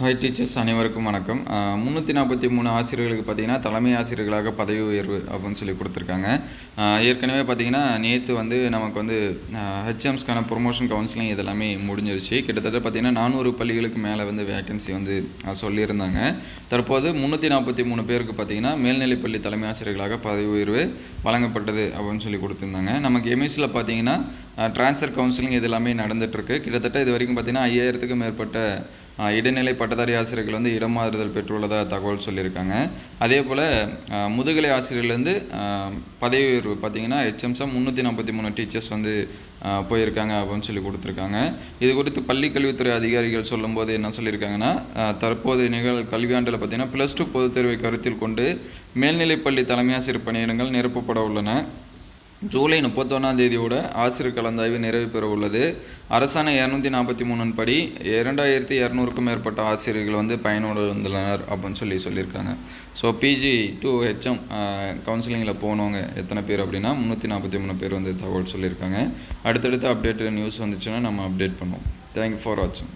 Hi teachers அனைவருக்கும் வணக்கம். முந்நூற்றி நாற்பத்தி மூணு ஆசிரியர்களுக்கு பார்த்தீங்கன்னா தலைமை ஆசிரியர்களாக பதவி உயர்வு அப்படின்னு சொல்லி கொடுத்துருக்காங்க. ஏற்கனவே பார்த்தீங்கன்னா நேற்று வந்து நமக்கு வந்து ஹெச்எம்ஸ்க்கான ப்ரொமோஷன் கவுன்சிலிங் இதெல்லாமே முடிஞ்சிருச்சு. கிட்டத்தட்ட பார்த்தீங்கன்னா நானூறு பள்ளிகளுக்கு மேலே வந்து வேகன்சி வந்து சொல்லியிருந்தாங்க. தற்போது முந்நூற்றி நாற்பத்தி மூணு பேருக்கு பார்த்தீங்கன்னா மேல்நிலைப்பள்ளி தலைமை ஆசிரியர்களாக பதவி உயர்வு வழங்கப்பட்டது அப்படின்னு சொல்லி கொடுத்துருந்தாங்க. நமக்கு எம்எஸ்சியில் பார்த்தீங்கன்னா ட்ரான்ஸ்ஃபர் கவுன்சிலிங் இது எல்லாமே நடந்துகிட்ருக்கு கிட்டத்தட்ட இது வரைக்கும் பார்த்தீங்கன்னா ஐயாயிரத்துக்கும் மேற்பட்ட இடைநிலை பட்டதாரி ஆசிரியர்கள் வந்து இடமாறுதல் பெற்றுள்ளதாக தகவல் சொல்லியிருக்காங்க. அதே போல் முதுகலை ஆசிரியர்லேருந்து பதவி உயர்வு பார்த்தீங்கன்னா ஹெச்எம்ஸாக முந்நூற்றி நாற்பத்தி மூணு டீச்சர்ஸ் வந்து போயிருக்காங்க அப்படின்னு சொல்லி கொடுத்துருக்காங்க. இது குறித்து பள்ளி கல்வித்துறை அதிகாரிகள் சொல்லும்போது என்ன சொல்லியிருக்காங்கன்னா தற்போது நிகழ் கல்வியாண்டில் பார்த்திங்கன்னா ப்ளஸ் டூ பொதுத் தேர்வை கருத்தில் கொண்டு மேல்நிலைப்பள்ளி தலைமை ஆசிரியர் பணியிடங்கள் நிரப்பப்பட உள்ளன. ஜூலை முப்பத்தொன்னாம் தேதியோட ஆசிரியர் கலந்தாய்வு நிறைவு பெற உள்ளது. அரசாணை இரநூத்தி நாற்பத்தி மூணு படி இரண்டாயிரத்தி இரநூறுக்கும் மேற்பட்ட ஆசிரியர்கள் வந்து பயனோடு வந்துள்ளனர் அப்படின்னு சொல்லி சொல்லியிருக்காங்க. ஸோ பிஜி டு ஹெச்எம் கவுன்சிலிங்கில் போனவங்க எத்தனை பேர் அப்படின்னா முந்நூற்றி நாற்பத்தி மூணு பேர் வந்து தகவல் சொல்லியிருக்காங்க. அடுத்தடுத்து அப்டேட் நியூஸ் வந்துச்சுன்னா நம்ம அப்டேட் பண்ணுவோம். தேங்க்யூ ஃபார் வாட்சிங்